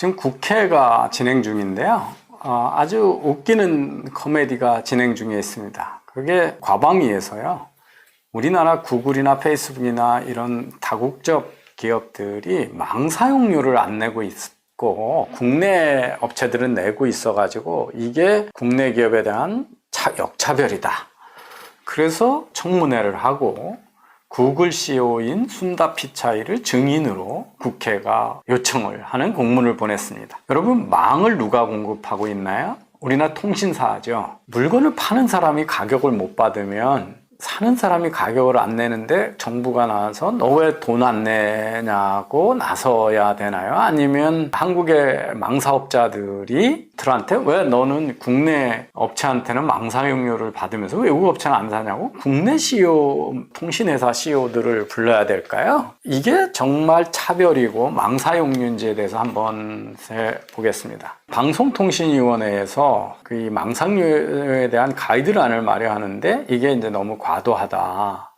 지금 국회가 진행 중인데요. 어, 아주 웃기는 코미디가 진행 중에 있습니다. 그게 과방위에서요. 우리나라 구글이나 페이스북이나 이런 다국적 기업들이 망사용료를 안 내고 있고 국내 업체들은 내고 있어가지고 이게 국내 기업에 대한 차- 역차별이다. 그래서 청문회를 하고 구글 CEO인 순다 피차이를 증인으로 국회가 요청을 하는 공문을 보냈습니다. 여러분, 망을 누가 공급하고 있나요? 우리나라 통신사죠. 물건을 파는 사람이 가격을 못 받으면 사는 사람이 가격을 안 내는데 정부가 나와서 너 왜 돈 안 내냐고 나서야 되나요? 아니면 한국의 망사업자들이 들한테 왜 너는 국내 업체한테는 망사용료를 받으면서 외국 업체는 안 사냐고 국내 CEO 통신회사 CEO들을 불러야 될까요? 이게 정말 차별이고 망사용료인지에 대해서 한번 세 보겠습니다. 방송통신위원회에서 그이 망상료에 대한 가이드란을 마련하는데 이게 이제 너무 과도하다.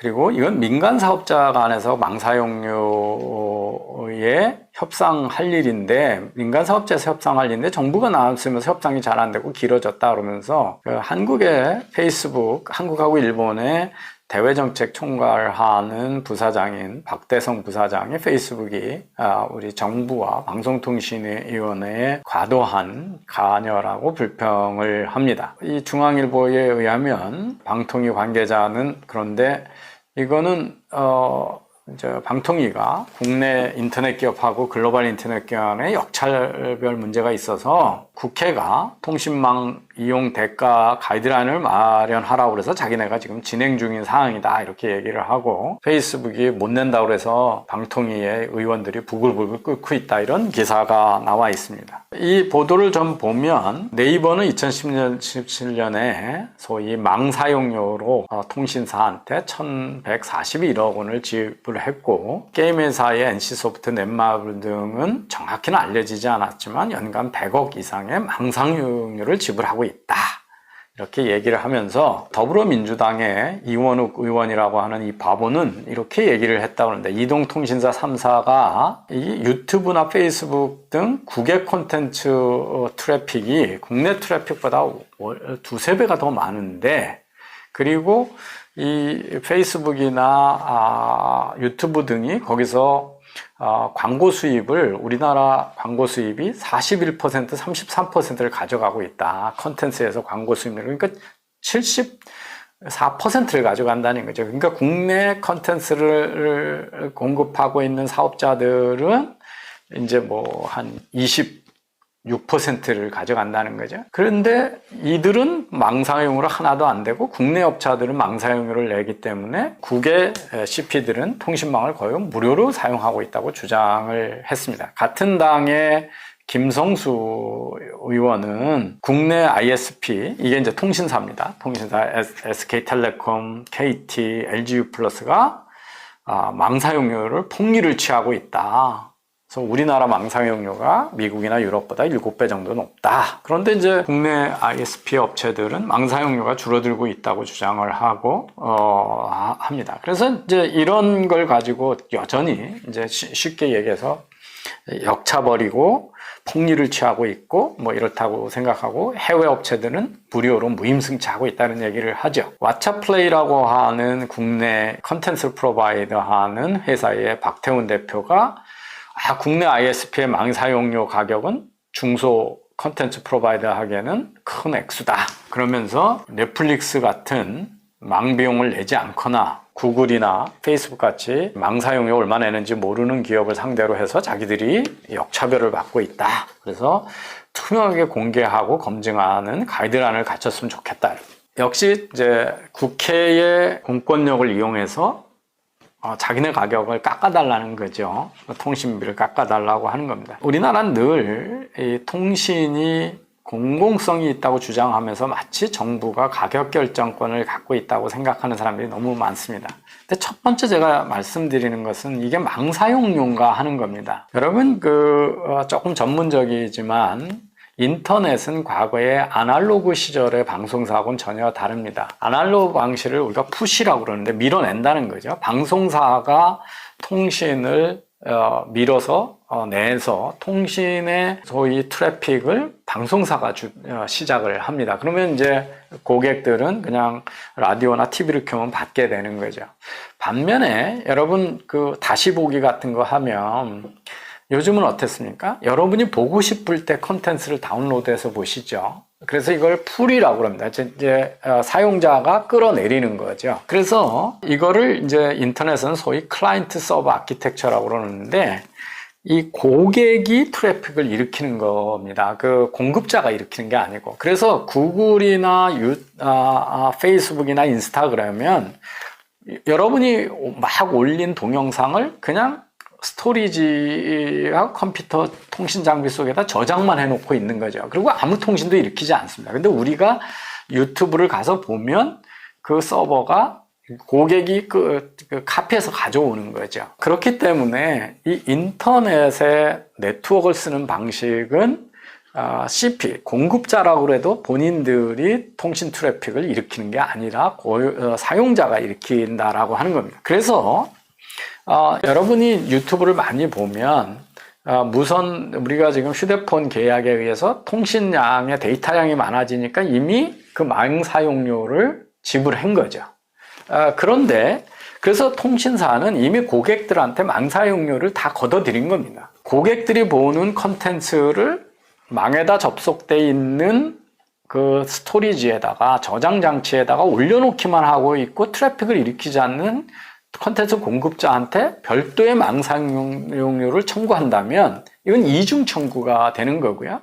그리고 이건 민간 사업자 간에서 망사용료에 협상할 일인데 민간 사업자에서 협상할 일인데 정부가 나왔으면서 협상이 잘 안 되고 길어졌다 그러면서 그 한국의 페이스북, 한국하고 일본의 대외정책 총괄하는 부사장인 박대성 부사장의 페이스북이 아, 우리 정부와 방송통신위원회의 과도한 간여라고 불평을 합니다. 이 중앙일보에 의하면 방통위 관계자는 그런데 이거는 어 이제 방통위가 국내 인터넷 기업하고 글로벌 인터넷 기업 간의 역차별 문제가 있어서 국회가 통신망 이용 대가 가이드라인을 마련하라고 그래서 자기네가 지금 진행 중인 사항이다 이렇게 얘기를 하고 페이스북이 못 낸다고 그래서 방통위의 의원들이 부글부글 끓고 있다 이런 기사가 나와 있습니다. 이 보도를 좀 보면 네이버는 2010년 17년에 소위 망 사용료로 어, 통신사한테 1,141억 원을 지불했고 게임 회사의 NC소프트, 넷마블 등은 정확히는 알려지지 않았지만 연간 100억 이상의 망상용료를 지불하고 있다. 이렇게 얘기를 하면서 더불어민주당의 이원욱 의원이라고 하는 이 바보는 이렇게 얘기를 했다고 하는데 이동통신사 3사가 이 유튜브나 페이스북 등 국외 콘텐츠 어, 트래픽이 국내 트래픽보다 월- 두세 배가 더 많은데 그리고 이 페이스북이나 아, 유튜브 등이 거기서 어, 광고 수입을 우리나라 광고 수입이 41% 33%를 가져가고 있다. 컨텐츠에서 광고 수입률 그러니까 74%를 가져간다는 거죠. 그러니까 국내 컨텐츠를 공급하고 있는 사업자들은 이제 뭐 한 26%를 가져간다는 거죠. 그런데 이들은 망사용으로 하나도 안 되고 국내 업체들은 망사용료를 내기 때문에 국외 CP들은 통신망을 거의 무료로 사용하고 있다고 주장을 했습니다. 같은 당의 김성수 의원은 국내 ISP 이게 이제 통신사입니다. 통신사 SK텔레콤, KT, LGU 플러스가 아, 망사용료를 폭리를 취하고 있다. 그래서 우리나라 망사용료가 미국이나 유럽보다 7배 정도 높다. 그런데 이제 국내 ISP 업체들은 망사용료가 줄어들고 있다고 주장을 하고 어, 하- 합니다. 그래서 이제 이런 걸 가지고 여전히 이제 쉬- 쉽게 얘기해서 역차버리고 폭리를 취하고 있고 뭐 이렇다고 생각하고 해외 업체들은 무료로 무임승차하고 있다는 얘기를 하죠. 왓챠플레이라고 하는 국내 컨텐츠 프로바이더 하는 회사의 박태훈 대표가 아, 국내 ISP의 망 사용료 가격은 중소 컨텐츠 프로바이더 하기에는 큰 액수다. 그러면서 넷플릭스 같은 망 비용을 내지 않거나 구글이나 페이스북 같이 망 사용료 얼마 내는지 모르는 기업을 상대로 해서 자기들이 역차별을 받고 있다. 그래서 투명하게 공개하고 검증하는 가이드라인을 갖췄으면 좋겠다. 역시 이제 국회의 공권력을 이용해서 어, 자기네 가격을 깎아달라는 거죠. 통신비를 깎아달라고 하는 겁니다. 우리나라는 늘이 통신이 공공성이 있다고 주장하면서 마치 정부가 가격 결정권을 갖고 있다고 생각하는 사람들이 너무 많습니다. 근데 첫 번째 제가 말씀드리는 것은 이게 망사용료인가 하는 겁니다. 여러분 그 어, 조금 전문적이지만 인터넷은 과거의 아날로그 시절의 방송사하고는 전혀 다릅니다. 아날로그 방식을 우리가 푸시라고 그러는데 밀어낸다는 거죠. 방송사가 통신을 어, 밀어서 어, 내서 통신의 소위 트래픽을 방송사가 주, 어, 시작을 합니다. 그러면 이제 고객들은 그냥 라디오나 TV를 켜면 받게 되는 거죠. 반면에 여러분 그 다시 보기 같은 거 하면 요즘은 어떻습니까? 여러분이 보고 싶을 때 컨텐츠를 다운로드해서 보시죠. 그래서 이걸 풀이라고 합니다. 이제- 어, 사용자가 끌어내리는 거죠. 그래서 이거를 이제 인터넷은 소위 클라이언트 서버 아키텍처라고 그러는데 이 고객이 트래픽을 일으키는 겁니다. 그 공급자가 일으키는 게 아니고. 그래서 구글이나 유, 아, 아, 페이스북이나 인스타그램은 여러분이 막 올린 동영상을 그냥 스토리지와 컴퓨터 통신 장비 속에다 저장만 해놓고 있는 거죠. 그리고 아무 통신도 일으키지 않습니다. 근데 우리가 유튜브를 가서 보면 그 서버가 고객이 그, 그 카피해서 가져오는 거죠. 그렇기 때문에 이 인터넷의 네트워크를 쓰는 방식은 아, CP, 공급자라고 해도 본인들이 통신 트래픽을 일으키는 게 아니라 고, 어, 사용자가 일으킨다라고 하는 겁니다. 그래서 어, 여러분이 유튜브를 많이 보면 어, 무선 우리가 지금 휴대폰 계약에 의해서 통신량의 데이터량이 많아지니까 이미 그 망 사용료를 지불한 거죠. 아, 그런데 그래서 통신사는 이미 고객들한테 망 사용료를 다 걷어들인 겁니다. 고객들이 보는 컨텐츠를 망에다 접속돼 있는 그 스토리지에다가 저장 장치에다가 올려놓기만 하고 있고 트래픽을 일으키지 않는 컨텐츠 공급자한테 별도의 망사용료를 청구한다면 이건 이중 청구가 되는 거고요.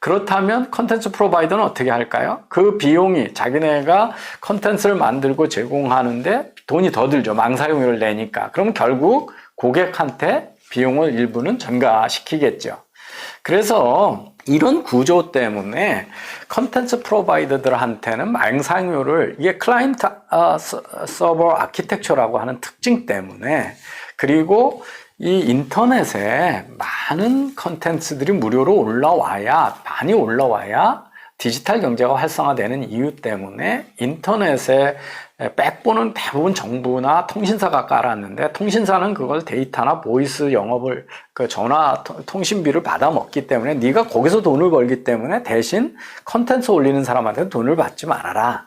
그렇다면 컨텐츠 프로바이더는 어떻게 할까요? 그 비용이 자기네가 컨텐츠를 만들고 제공하는데 돈이 더 들죠. 망사용료를 내니까. 그럼 결국 고객한테 비용을 일부는 전가시키겠죠. 그래서 이런 구조 때문에 컨텐츠 프로바이더들한테는 망상료를 이게 클라이언트 어, 서- 서버 아키텍처라고 하는 특징 때문에 그리고 이 인터넷에 많은 컨텐츠들이 무료로 올라와야 많이 올라와야 디지털 경제가 활성화되는 이유 때문에 인터넷에 백본은 대부분 정부나 통신사가 깔았는데 통신사는 그걸 데이터나 보이스 영업을 그 전화 통- 통신비를 받아 먹기 때문에 네가 거기서 돈을 벌기 때문에 대신 컨텐츠 올리는 사람한테 돈을 받지 말아라.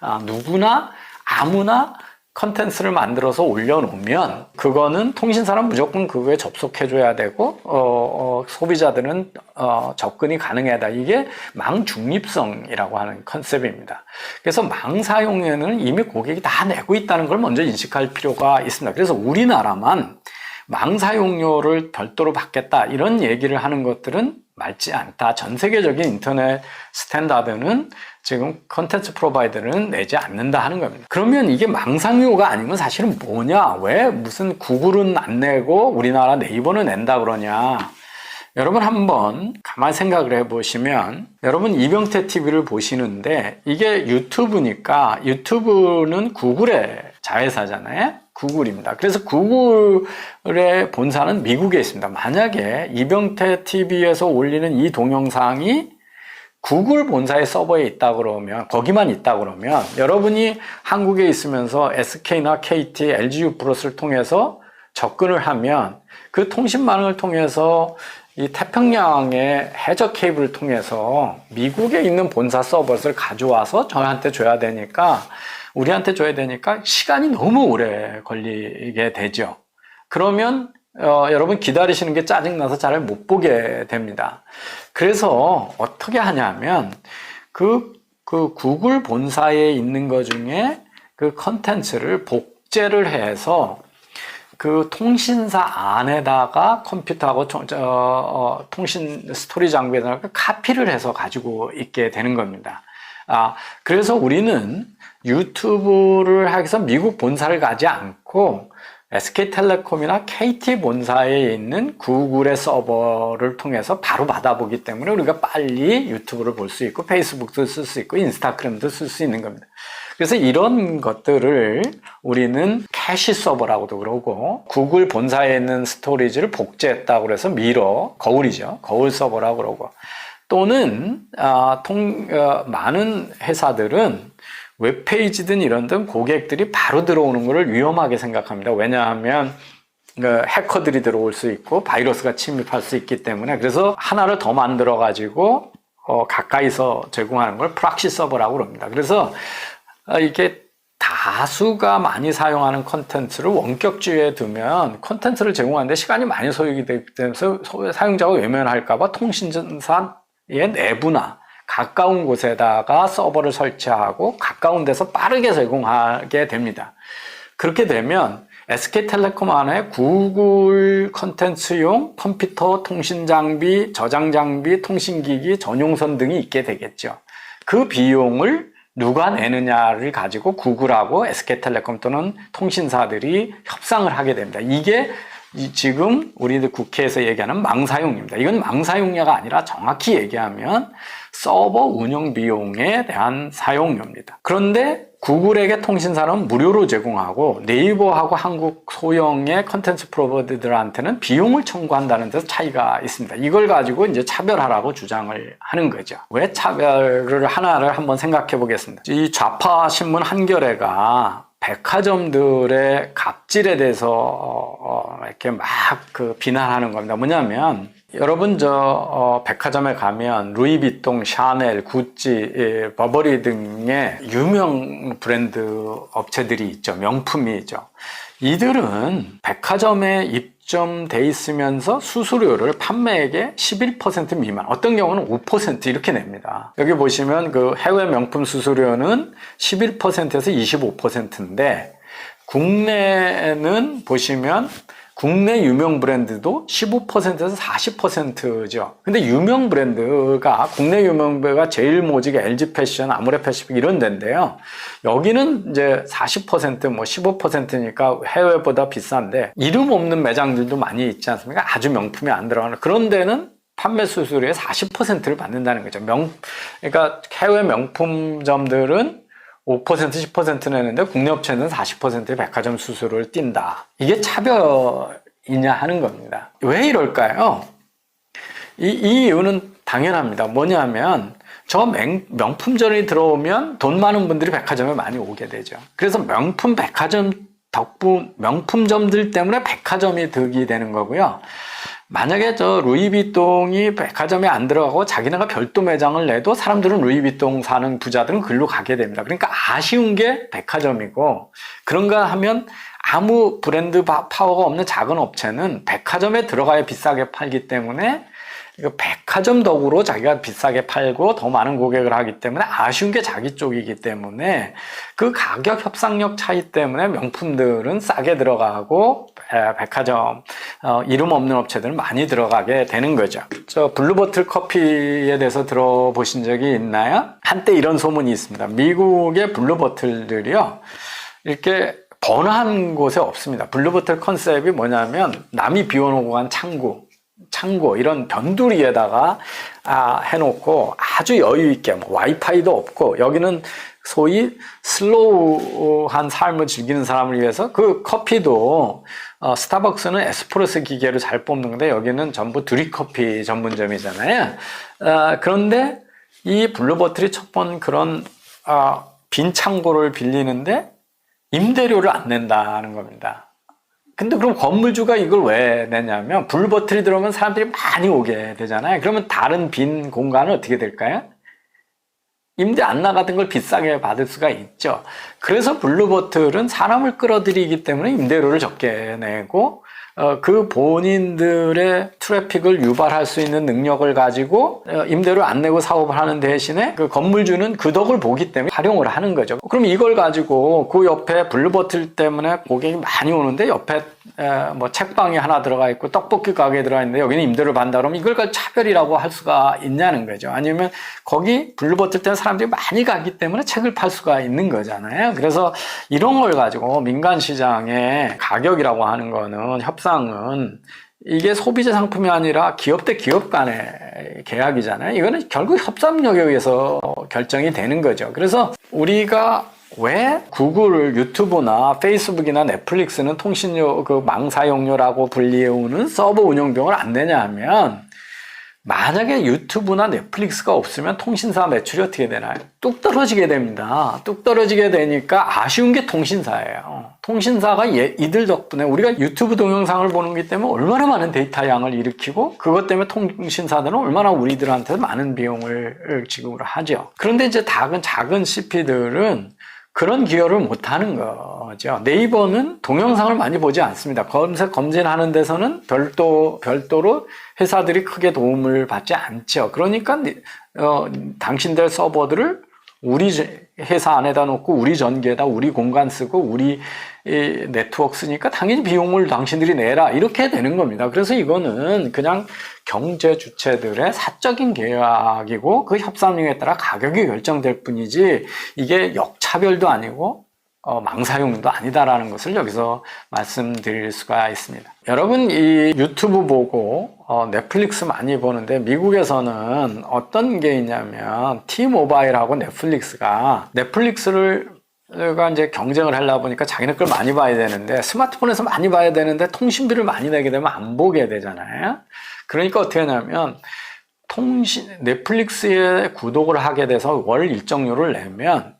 아, 누구나 아무나 컨텐츠를 만들어서 올려놓으면 그거는 통신사는 무조건 그거에 접속해줘야 되고 어, 어, 소비자들은 어, 접근이 가능하다. 이게 망 중립성이라고 하는 컨셉입니다. 그래서 망 사용료는 이미 고객이 다 내고 있다는 걸 먼저 인식할 필요가 있습니다. 그래서 우리나라만 망 사용료를 별도로 받겠다 이런 얘기를 하는 것들은 맞지 않다. 전 세계적인 인터넷 스탠다드는 지금 컨텐츠 프로바이더는 내지 않는다 하는 겁니다. 그러면 이게 망상료가 아니면 사실은 뭐냐? 왜 무슨 구글은 안 내고 우리나라 네이버는 낸다 그러냐? 여러분 한번 가만 생각을 해보시면 여러분 이병태 TV를 보시는데 이게 유튜브니까 유튜브는 구글의 자회사잖아요. 구글입니다. 그래서 구글의 본사는 미국에 있습니다. 만약에 이병태 TV에서 올리는 이 동영상이 구글 본사의 서버에 있다 그러면 거기만 있다 그러면 여러분이 한국에 있으면서 SK나 KT, LG U+를 통해서 접근을 하면 그 통신망을 통해서 이 태평양의 해저 케이블을 통해서 미국에 있는 본사 서버를 가져와서 저한테 줘야 되니까 우리한테 줘야 되니까 시간이 너무 오래 걸리게 되죠. 그러면 어, 여러분 기다리시는 게 짜증나서 잘 못 보게 됩니다. 그래서 어떻게 하냐면 그, 그 구글 본사에 있는 것 중에 그 컨텐츠를 복제를 해서 그 통신사 안에다가 컴퓨터하고 통, 저, 어, 통신 스토리 장비에다가 카피를 해서 가지고 있게 되는 겁니다. 아, 그래서 우리는 유튜브를 하기 위해서 미국 본사를 가지 않고 SK텔레콤이나 KT 본사에 있는 구글의 서버를 통해서 바로 받아보기 때문에 우리가 빨리 유튜브를 볼 수 있고 페이스북도 쓸 수 있고 인스타그램도 쓸 수 있는 겁니다. 그래서 이런 것들을 우리는 캐시 서버라고도 그러고 구글 본사에 있는 스토리지를 복제했다고 그래서 미러 거울이죠. 거울 서버라고 그러고 또는 아, 통, 어, 많은 회사들은 웹페이지든 이런 등 고객들이 바로 들어오는 것을 위험하게 생각합니다. 왜냐하면 그 해커들이 들어올 수 있고 바이러스가 침입할 수 있기 때문에 그래서 하나를 더 만들어 가지고 어, 가까이서 제공하는 걸 프락시 서버라고 그럽니다. 그래서 어, 이게 다수가 많이 사용하는 콘텐츠를 원격지에 두면 콘텐츠를 제공하는데 시간이 많이 소요가 되기 때문에 소- 사용자가 외면할까봐 통신사의 내부나 가까운 곳에다가 서버를 설치하고 가까운 데서 빠르게 제공하게 됩니다. 그렇게 되면 SK텔레콤 안에 구글 컨텐츠용 컴퓨터 통신 장비, 저장 장비, 통신기기, 전용선 등이 있게 되겠죠. 그 비용을 누가 내느냐를 가지고 구글하고 SK텔레콤 또는 통신사들이 협상을 하게 됩니다. 이게 이- 지금 우리들 국회에서 얘기하는 망사용료입니다. 이건 망사용료가 아니라 정확히 얘기하면 서버 운영 비용에 대한 사용료입니다. 그런데 구글에게 통신사는 무료로 제공하고 네이버하고 한국 소형의 컨텐츠 프로바이더들한테는 비용을 청구한다는 데서 차이가 있습니다. 이걸 가지고 이제 차별하라고 주장을 하는 거죠. 왜 차별을 하나를 한번 생각해 보겠습니다. 이 좌파 신문 한겨레가 백화점들의 갑질에 대해서 어, 어, 이렇게 막 그 비난하는 겁니다. 뭐냐면 여러분 저 어, 백화점에 가면 루이비통, 샤넬, 구찌, 예, 버버리 등의 유명 브랜드 업체들이 있죠. 명품이 있죠. 이들은 백화점에 입점돼 있으면서 수수료를 판매액의 11% 미만, 어떤 경우는 5% 이렇게 냅니다. 여기 보시면 그 해외 명품 수수료는 11%에서 25%인데 국내는 보시면 국내 유명 브랜드도 15%에서 40%죠. 근데 유명 브랜드가 국내 유명 브랜드가 제일 모직의 LG 패션, 아모레 패시픽 이런 데인데요. 여기는 이제 40%뭐 15%니까 해외보다 비싼데 이름 없는 매장들도 많이 있지 않습니까? 아주 명품이 안 들어가는 그런 데는 판매 수수료의 40%를 받는다는 거죠. 명 그러니까 해외 명품점들은 5% 10% 내는데 국내 업체는 40%의 백화점 수수료를 띈다. 이게 차별이냐 하는 겁니다. 왜 이럴까요? 이, 이 이유는 당연합니다. 뭐냐면 저 명, 명품점이 들어오면 돈 많은 분들이 백화점에 많이 오게 되죠. 그래서 명품 백화점 덕분 명품점들 때문에 백화점이 득이 되는 거고요. 만약에 저 루이비통이 백화점에 안 들어가고 자기네가 별도 매장을 내도 사람들은 루이비통 사는 부자들은 글로 가게 됩니다. 그러니까 아쉬운 게 백화점이고 그런가 하면 아무 브랜드 바- 파워가 없는 작은 업체는 백화점에 들어가야 비싸게 팔기 때문에 백화점 덕으로 자기가 비싸게 팔고 더 많은 고객을 하기 때문에 아쉬운 게 자기 쪽이기 때문에 그 가격 협상력 차이 때문에 명품들은 싸게 들어가고 에, 백화점 어, 이름 없는 업체들은 많이 들어가게 되는 거죠. 저 블루버틀 커피에 대해서 들어보신 적이 있나요? 한때 이런 소문이 있습니다. 미국의 블루버틀들이요 이렇게 번화한 곳에 없습니다. 블루버틀 컨셉이 뭐냐면 남이 비워놓고 간 창구 창고 이런 변두리에다가 아, 해놓고 아주 여유 있게 뭐 와이파이도 없고 여기는 소위 슬로우한 삶을 즐기는 사람을 위해서 그 커피도 어, 스타벅스는 에스프레소 기계로 잘 뽑는 건데 여기는 전부 드립커피 전문점이잖아요. 어, 그런데 이 블루버틀이 첫 번 그런 어, 빈 창고를 빌리는데 임대료를 안 낸다는 겁니다. 근데 그럼 건물주가 이걸 왜 내냐면 블루버틀이 들어오면 사람들이 많이 오게 되잖아요. 그러면 다른 빈 공간은 어떻게 될까요? 임대 안 나가던 걸 비싸게 받을 수가 있죠. 그래서 블루버틀은 사람을 끌어들이기 때문에 임대료를 적게 내고 어, 그 본인들의 트래픽을 유발할 수 있는 능력을 가지고 어, 임대료 안 내고 사업을 하는 대신에 그 건물주는 그 덕을 보기 때문에 활용을 하는 거죠. 그럼 이걸 가지고 그 옆에 블루버틀 때문에 고객이 많이 오는데 옆에 에, 뭐 책방이 하나 들어가 있고 떡볶이 가게 들어가 있는데 여기는 임대료를 받는다 그러면 이걸 가지고 차별이라고 할 수가 있냐는 거죠. 아니면 거기 블루버틀 때는 사람들이 많이 가기 때문에 책을 팔 수가 있는 거잖아요. 그래서 이런 걸 가지고 민간 시장의 가격이라고 하는 거는 협상은 이게 소비자 상품이 아니라 기업 대 기업 간의 계약이잖아요. 이거는 결국 협상력에 의해서 결정이 되는 거죠. 그래서 우리가 왜 구글, 유튜브나 페이스북이나 넷플릭스는 통신료, 그 망사용료라고 불리우는 서버 운영비용을 안 내냐 하면 만약에 유튜브나 넷플릭스가 없으면 통신사 매출이 어떻게 되나요? 뚝 떨어지게 됩니다. 뚝 떨어지게 되니까 아쉬운 게 통신사예요. 통신사가 얘- 이들 덕분에 우리가 유튜브 동영상을 보는 기 때문에 얼마나 많은 데이터 양을 일으키고 그것 때문에 통신사들은 얼마나 우리들한테 많은 비용을 지급을 하죠. 그런데 이제 작은 작은 CP들은 그런 기여를 못 하는 거죠. 네이버는 동영상을 많이 보지 않습니다. 검색, 검진하는 데서는 별도, 별도로 회사들이 크게 도움을 받지 않죠. 그러니까, 어, 당신들 서버들을 우리 제- 회사 안에다 놓고 우리 전기에다 우리 공간 쓰고 우리 이 네트워크 쓰니까 당연히 비용을 당신들이 내라 이렇게 되는 겁니다. 그래서 이거는 그냥 경제 주체들의 사적인 계약이고 그 협상력에 따라 가격이 결정될 뿐이지 이게 역차별도 아니고 어, 망사용도 아니다라는 것을 여기서 말씀드릴 수가 있습니다. 여러분 이 유튜브 보고 어, 넷플릭스 많이 보는데 미국에서는 어떤 게 있냐면 T-모바일하고 넷플릭스가 넷플릭스를 가 이제 경쟁을 하려 보니까 자기네 걸 많이 봐야 되는데 스마트폰에서 많이 봐야 되는데 통신비를 많이 내게 되면 안 보게 되잖아요. 그러니까 어떻게 하냐면 통신 넷플릭스에 구독을 하게 돼서 월 일정료를 내면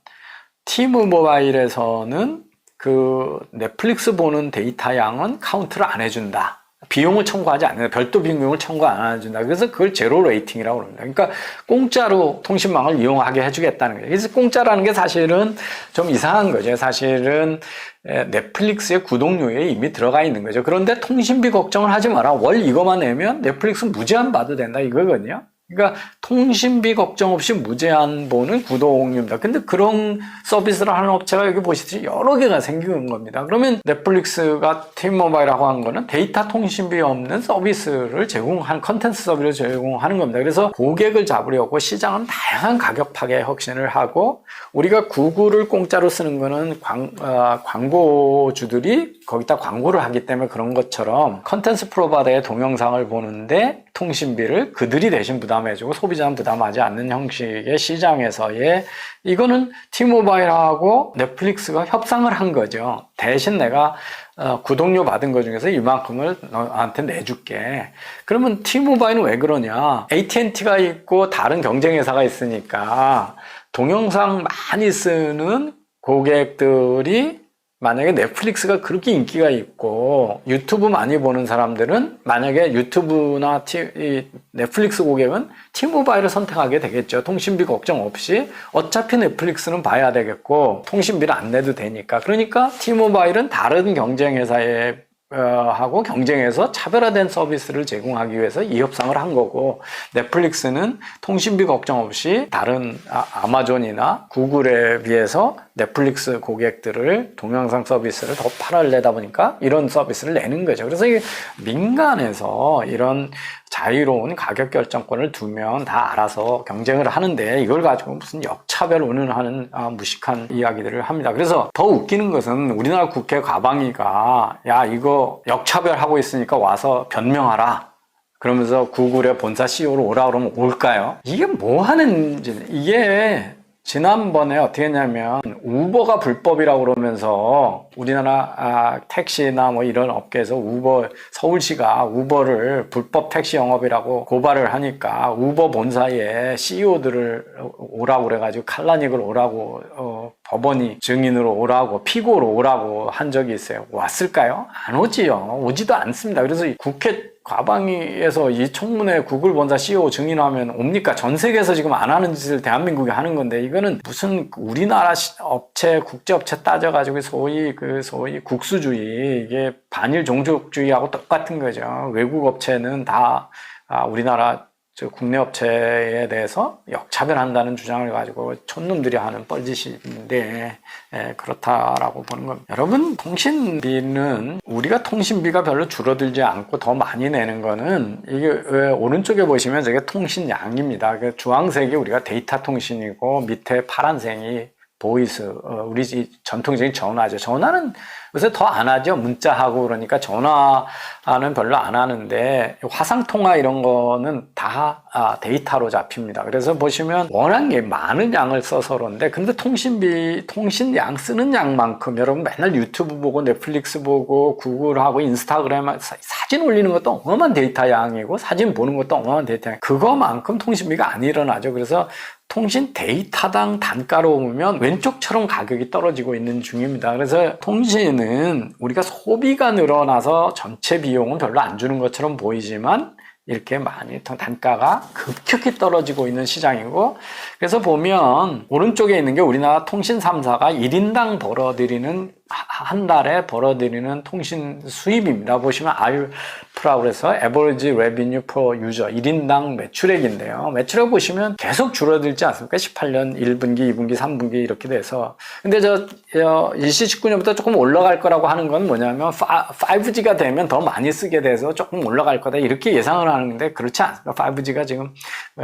티모바일에서는 그 넷플릭스 보는 데이터 양은 카운트를 안 해준다. 비용을 청구하지 않는다. 별도 비용을 청구 안 해준다. 그래서 그걸 제로 레이팅이라고 그럽니다. 그러니까 공짜로 통신망을 이용하게 해주겠다는 거예요. 그래서 공짜라는 게 사실은 좀 이상한 거죠. 사실은 에, 넷플릭스의 구독료에 이미 들어가 있는 거죠. 그런데 통신비 걱정을 하지 마라. 월 이거만 내면 넷플릭스 무제한 봐도 된다 이거거든요. 그러니까 통신비 걱정 없이 무제한 보는 구독료입니다. 근데 그런 서비스를 하는 업체가 여기 보시듯이 여러 개가 생기는 겁니다. 그러면 넷플릭스가 팀모바일하고 한 거는 데이터 통신비 없는 서비스를 제공하는 컨텐츠 서비스를 제공하는 겁니다. 그래서 고객을 잡으려고 시장은 다양한 가격 파괴 혁신을 하고 우리가 구글을 공짜로 쓰는 거는 광, 어, 광고주들이 거기다 광고를 하기 때문에 그런 것처럼 컨텐츠 프로바이더의 동영상을 보는데 통신비를 그들이 대신 부담해주고 소비 자는 부담하지 않는 형식의 시장에서의 이거는 티모바일하고 넷플릭스가 협상을 한 거죠. 대신 내가 어, 구독료 받은 것 중에서 이만큼을 너한테 내줄게. 그러면 티모바일은 왜 그러냐? AT&T가 있고 다른 경쟁 회사가 있으니까 동영상 많이 쓰는 고객들이 만약에 넷플릭스가 그렇게 인기가 있고 유튜브 많이 보는 사람들은 만약에 유튜브나 티, 이 넷플릭스 고객은 티모바일을 선택하게 되겠죠. 통신비 걱정 없이 어차피 넷플릭스는 봐야 되겠고 통신비를 안 내도 되니까. 그러니까 티모바일은 다른 경쟁 회사에 어, 하고 경쟁해서 차별화된 서비스를 제공하기 위해서 이 협상을 한 거고 넷플릭스는 통신비 걱정 없이 다른 아, 마존이나 구글에 비해서 넷플릭스 고객들을 동영상 서비스를 더 팔아내다 보니까 이런 서비스를 내는 거죠. 그래서 이게 민간에서 이런 자유로운 가격 결정권을 두면 다 알아서 경쟁을 하는데 이걸 가지고 무슨 역차별 운운하는 아, 무식한 이야기들을 합니다. 그래서 더 웃기는 것은 우리나라 국회 가방위가 야 이거 역차별하고 있으니까 와서 변명하라. 그러면서 구글의 본사 CEO로 오라 그러면 올까요? 이게 뭐 하는 짓 이게 지난번에 어떻게 했냐면 우버가 불법이라고 그러면서 우리나라 아, 택시나 뭐 이런 업계에서 우버 서울시가 우버를 불법 택시 영업이라고 고발을 하니까 우버 본사에 CEO들을 오라고 그래가지고 칼라닉을 오라고 어, 법원이 증인으로 오라고 피고로 오라고 한 적이 있어요. 왔을까요? 안 오지요. 오지도 않습니다. 그래서 이 국회 과방위에서 이 청문회 구글 본사 CEO 증인하면 옵니까? 전 세계에서 지금 안 하는 짓을 대한민국이 하는 건데 이거는 무슨 우리나라 시- 업체 국제업체 따져가지고 소위 그 소위 국수주의 이게 반일 종족주의하고 똑같은 거죠. 외국 업체는 다 아, 우리나라 저 국내 업체에 대해서 역차별한다는 주장을 가지고 촌놈들이 하는 뻘짓인데 예, 그렇다라고 보는 겁니다. 여러분 통신비는 우리가 통신비가 별로 줄어들지 않고 더 많이 내는 거는 이게 왜 오른쪽에 보시면 저게 통신량입니다. 그 주황색이 우리가 데이터 통신이고 밑에 파란색이 보이스, 어, 우리 이 전통적인 전화죠. 전화는 요새 더 안 하죠. 문자하고 그러니까 전화는 별로 안 하는데 화상 통화 이런 거는 다 아, 데이터로 잡힙니다. 그래서 보시면 워낙 많은 양을 써서 그런데 근데 통신비, 통신양 쓰는 양만큼 여러분 맨날 유튜브 보고 넷플릭스 보고 구글하고 인스타그램 사- 사진 올리는 것도 어마어마한 데이터 양이고 사진 보는 것도 어마어마한 데이터 양. 그거만큼 통신비가 안 일어나죠. 그래서 통신 데이터당 단가로 보면 왼쪽처럼 가격이 떨어지고 있는 중입니다. 그래서 통신은 우리가 소비가 늘어나서 전체 비용은 별로 안 주는 것처럼 보이지만 이렇게 많이 단가가 급격히 떨어지고 있는 시장이고 그래서 보면 오른쪽에 있는 게 우리나라 통신 3사가 1인당 벌어들이는 한 달에 벌어들이는 통신 수입입니다. 보시면 알프라고 그래서 Average Revenue per User 1인당 매출액인데요. 매출액 보시면 계속 줄어들지 않습니까? 18년 1분기, 2분기, 3분기 이렇게 돼서 근데 저 2019년부터 조금 올라갈 거라고 하는 건 뭐냐면 5G가 되면 더 많이 쓰게 돼서 조금 올라갈 거다 이렇게 예상을 하는데 그렇지 않습니다. 5G가 지금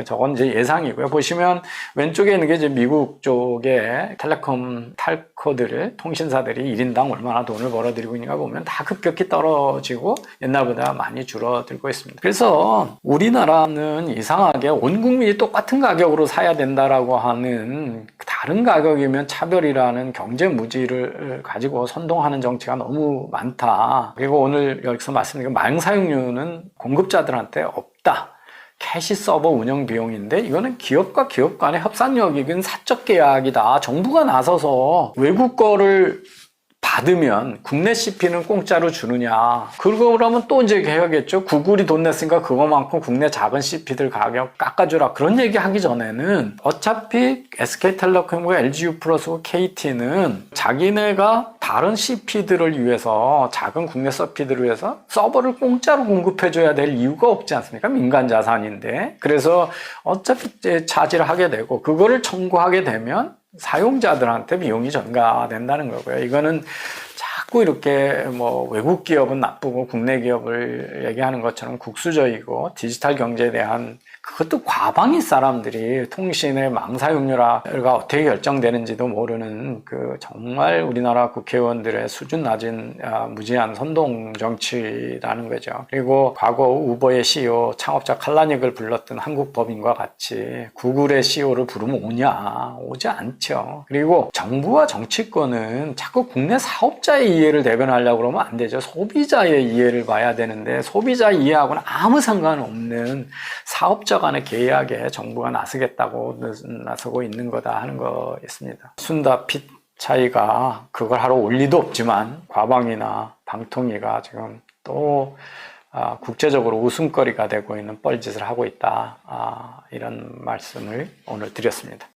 저건 이제 예상이고요. 보시면 왼쪽에 있는 게 이제 미국 쪽에 텔레콤 탈코들을 통신사들이 1인당 얼마나 돈을 벌어들이고 있는가 보면 다 급격히 떨어지고 옛날보다 많이 줄어들고 있습니다. 그래서 우리나라는 이상하게 온 국민이 똑같은 가격으로 사야 된다라고 하는 다른 가격이면 차별이라는 경제 무지를 가지고 선동하는 정치가 너무 많다. 그리고 오늘 여기서 말씀드린 망사용료는 공급자들한테 없다. 캐시 서버 운영 비용인데 이거는 기업과 기업 간의 협상력이긴 사적 계약이다. 정부가 나서서 외국 거를 받으면 국내 CP는 공짜로 주느냐. 그러면 또 이제 해야겠죠. 구글이 돈 냈으니까 그거만큼 국내 작은 CP들 가격 깎아주라. 그런 얘기 하기 전에는 어차피 SK텔레콤과 LGU 플러스 KT는 자기네가 다른 CP들을 위해서 작은 국내 서피들을 위해서 서버를 공짜로 공급해줘야 될 이유가 없지 않습니까? 민간 자산인데. 그래서 어차피 차지를 하게 되고 그거를 청구하게 되면 사용자들한테 비용이 전가된다는 거고요. 이거는 자꾸 이렇게 뭐 외국 기업은 나쁘고 국내 기업을 얘기하는 것처럼 국수적이고 디지털 경제에 대한 그것도 과방위 사람들이 통신의 망사용료가 어떻게 결정되는지도 모르는 그 정말 우리나라 국회의원들의 수준 낮은 아, 무지한 선동 정치라는 거죠. 그리고 과거 우버의 CEO 창업자 칼라닉을 불렀던 한국 법인과 같이 구글의 CEO를 부르면 오냐 오지 않죠. 그리고 정부와 정치권은 자꾸 국내 사업자의 이해를 대변하려고 그러면 안 되죠. 소비자의 이해를 봐야 되는데 소비자 이해하고는 아무 상관없는 사업자 간의 계약에 정부가 나서겠다고 나서고 있는 거다 하는 거였습니다. 순다 핏 차이가 그걸 하러 올 리도 없지만 과방이나 방통위가 지금 또 아, 국제적으로 웃음거리가 되고 있는 뻘짓을 하고 있다 아, 이런 말씀을 오늘 드렸습니다.